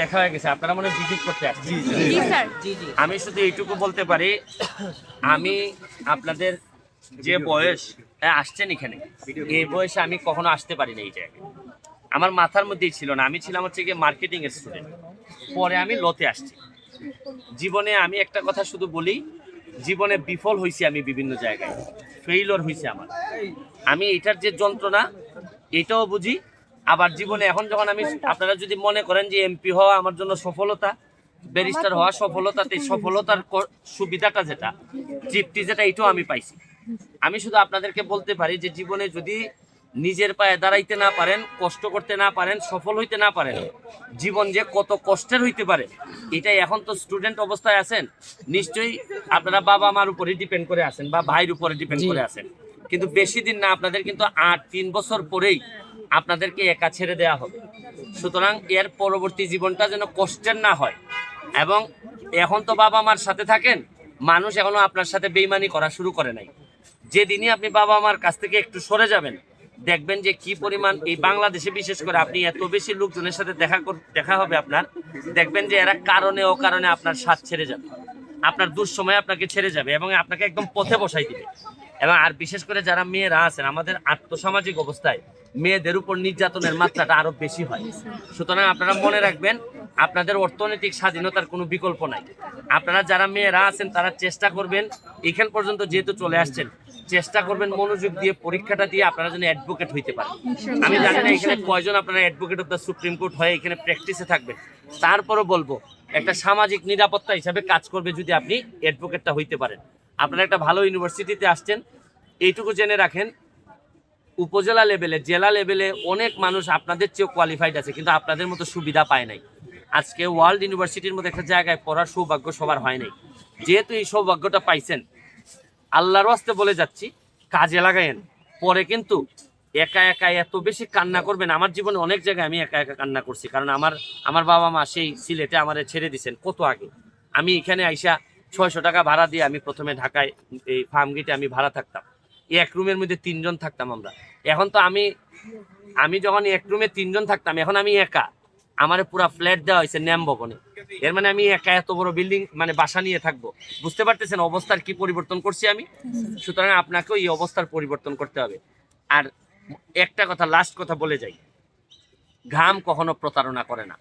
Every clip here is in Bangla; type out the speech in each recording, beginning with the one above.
দেখা হয়ে গেছে আপনারা মনে ভিজিট করতে আসছেন। আমি শুধু এইটুকু বলতে পারি আমি আপনাদের যে বয়স হ্যাঁ, আসছেন এখানে এই বয়সে আমি কখনো আসতে পারিনি এই জায়গায়। আমার মাথার মধ্যেই ছিল না আমি ছিলাম হচ্ছে গিয়ে মার্কেটিং এর স্টুডেন্ট পরে আমি লতে আসছি। জীবনে আমি একটা কথা শুধু বলি জীবনে বিফল হয়েছি আমি বিভিন্ন জায়গায়। ফেইলর হয়েছে আমার। আমি এটার যে যন্ত্রণা এটাও বুঝি আবার জীবনে এখন যখন আমি আপনারা যদি মনে করেন যে এমপি হওয়া আমার জন্য সফলতা ব্যারিস্টার হওয়া সফলতাতে সফলতার সুবিধাটা যেটা তৃপ্তি যেটা এটাও আমি পাইছি। আমি শুধু আপনাদেরকে বলতে পারি যে জীবনে যদি নিজের পায়ে দাঁড়াইতে না পারেন কষ্ট করতে না পারেন সফল হইতে না পারেন জীবন যে কত কষ্টের হইতে পারে এটাই এখন তো স্টুডেন্ট অবস্থায় আছেন নিশ্চয়ই আপনারা বাবা মার উপরে ডিপেন্ড করে আছেন বা ভাইয়ের উপরে ডিপেন্ড করে আছেন। কিন্তু বেশি দিন না, আপনাদের কিন্তু আট, তিন বছর পরেই আপনাদেরকে একা ছেড়ে দেওয়া হবে। সুতরাং এর পরবর্তী জীবনটা যেন কষ্টের না হয়। এবং এখন তো বাবা মার সাথে থাকেন, মানুষ এখনও আপনার সাথে বেইমানি করা শুরু করে নাই। যেদিনই আপনি বাবা মার কাছ থেকে একটু সরে যাবেন, দেখবেন যে কি পরিমাণ এই বাংলাদেশে বিশেষ করে আপনি এত বেশি লোকজনের সাথে দেখা দেখা হবে আপনার, দেখবেন যে এরা কারণে ও কারণে আপনার সাথ ছেড়ে যাবে। আপনার দুঃসময় আপনাকে ছেড়ে যাবে এবং আপনাকে একদম পথে বসাই দিবে। এবং আর বিশেষ করে যারা মেয়েরা আছেন আমাদের আর্থসামাজিক অবস্থায় মেয়েদের উপর নির্যাতনের মাত্রাটা আরও বেশি হয়। সুতরাং আপনারা মনে রাখবেন আপনাদের অর্থনৈতিক স্বাধীনতার কোনো বিকল্প নাই। আপনারা যারা মেয়েরা আছেন তারা চেষ্টা করবেন এখান পর্যন্ত যেহেতু চলে আসছেন চেষ্টা করবেন মনোযোগ দিয়ে পরীক্ষাটা দিয়ে আপনারা যেন অ্যাডভোকেট হইতে পারেন। আমি জানি না এখানে কয়জন আপনারা advocate of the supreme court হয়ে এখানে প্র্যাকটিসে থাকবেন। তারপরও বলব একটা সামাজিক নিরাপত্তা হিসাবে কাজ করবে যদি আপনি অ্যাডভোকেটটা হইতে পারেন। আপনারা একটা ভালো ইউনিভার্সিটিতে আসছেন, এইটুকু জেনে রাখেন, উপজেলা লেভেলে জেলা লেভেলে অনেক মানুষ আপনাদের চেয়েও কোয়ালিফাইড আছে, কিন্তু আপনাদের মতো সুবিধা পায় নাই। আজকে ওয়ার্ল্ড ইউনিভার্সিটির মতো একটা জায়গায় পড়ার সৌভাগ্য সবার হয় নাই। যেহেতু এই সৌভাগ্যটা পাইছেন, আল্লাহর ওয়াস্তে বলে যাচ্ছি, কাজে লাগায়েন। পরে কিন্তু একা একা এত বেশি কান্না করবেন, আমার জীবনে অনেক জায়গায় আমি একা একা কান্না করছি, কারণ আমার আমার বাবা মা সেই সিলেটে আমারে ছেড়ে দিছেন কত আগে। আমি এখানে আইসা ছয়শো টাকা ভাড়া দিয়ে আমি প্রথমে ঢাকায় এই ফার্ম গেটে আমি ভাড়া থাকতাম। এক রুমের মধ্যে তিনজন থাকতাম আমরা। এখন তো আমি আমি যখন এক রুমে তিনজন থাকতাম, এখন আমি একা। আমার পুরো ফ্ল্যাট দেওয়া হয়েছে ন্যাম ভবনে। এর মানে আমি একা এত বড় বিল্ডিং মানে বাসা নিয়ে থাকব। বুঝতে পারতেছেন অবস্থার কি পরিবর্তন করছি আমি? সুতরাং আপনাকেও এই অবস্থার পরিবর্তন করতে হবে। আর একটা কথা লাস্ট কথা বলে যাই। ঘাম কখনো প্রতারণা করে না।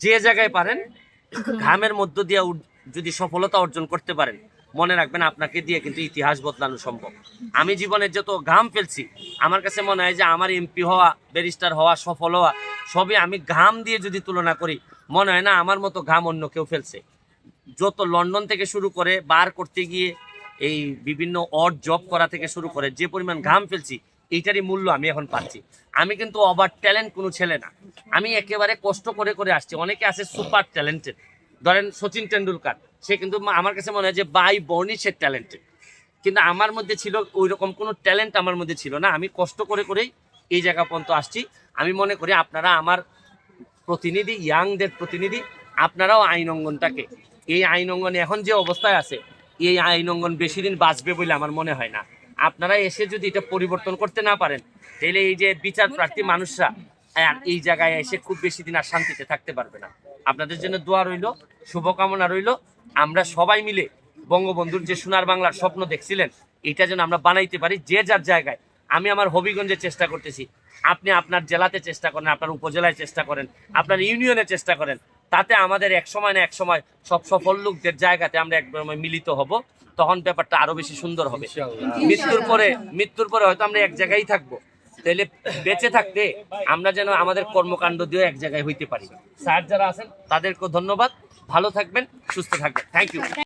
যে জায়গায় পারেন, ঘামের মধ্য দিয়ে যদি সফলতা অর্জন করতে পারেন, মনে রাখবেন আপনাকে দিয়ে কিন্তু ইতিহাস বদলানো সম্ভব। আমি জীবনে যত ঘাম ফেলছি, আমার কাছে মনে হয় যে আমার এমপি হওয়া, ব্যারিস্টার হওয়া, সফল হওয়া, সবই আমি ঘাম দিয়ে যদি তুলনা করি, মনে হয় না আমার মতো ঘাম অন্য কেউ ফেলছে। যত লন্ডন থেকে শুরু করে বার করতে গিয়ে এই বিভিন্ন অড জব করা থেকে শুরু করে যে পরিমাণ ঘাম ফেলছি, এইটারই মূল্য আমি এখন পাচ্ছি। আমি কিন্তু ওভার ট্যালেন্ট কোনো ছেলে না। আমি একেবারে কষ্ট করে করে আসছি। অনেকে আছে সুপার ট্যালেন্টেড ধরেন সচিন টেন্ডুলকার সে কিন্তু আমার কাছে মনে হয় যে বাই বর্ণই সে ট্যালেন্টেড কিন্তু আমার মধ্যে ছিল ওই রকম কোনো ট্যালেন্ট আমার মধ্যে ছিল না। আমি কষ্ট করে করেই এই জায়গা পর্যন্ত আসছি। আমি মনে করি আপনারা আমার প্রতিনিধি ইয়াংদের প্রতিনিধি, আপনারাও আইন অঙ্গনটাকে। এই আইন অঙ্গনে এখন যে অবস্থায় আছে, এই আইন অঙ্গন বেশি দিন বাঁচবে বলে আমার মনে হয় না। আপনারা এসে যদি এটা পরিবর্তন করতে না পারেন, তাহলে এই যে বিচার প্রার্থী মানুষরা এই জায়গায় এসে খুব বেশি দিন আর শান্তিতে থাকতে পারবে না। আপনাদের জন্য দোয়া রইল শুভকামনা রইল। আমরা সবাই মিলে বঙ্গবন্ধুর যে সোনার বাংলার স্বপ্ন দেখছিলেন এটা যেন আমরা বানাইতে পারি যে যার জায়গায়। আমি আমার হবিগঞ্জে চেষ্টা করতেছি। আপনি আপনার জেলাতে চেষ্টা করেন আপনার উপজেলায় চেষ্টা করেন আপনার ইউনিয়নে চেষ্টা করেন। তাতে আমাদের এক সময় না এক সময় সব সফল লোকদের জায়গাতে আমরা এক মিলিত হব। তখন ব্যাপারটা আরও বেশি সুন্দর হবে। মৃত্যুর পরে মৃত্যুর পরে হয়তো আমরা এক জায়গায় থাকব। তাহলে বেঁচে থাকতে আমরা যেন আমাদের কর্মকাণ্ড দিয়ে এক জায়গায় হইতে পারি। স্যার যারা আছেন তাদেরকে ধন্যবাদ। ভালো থাকবেন, সুস্থ থাকবেন। Thank you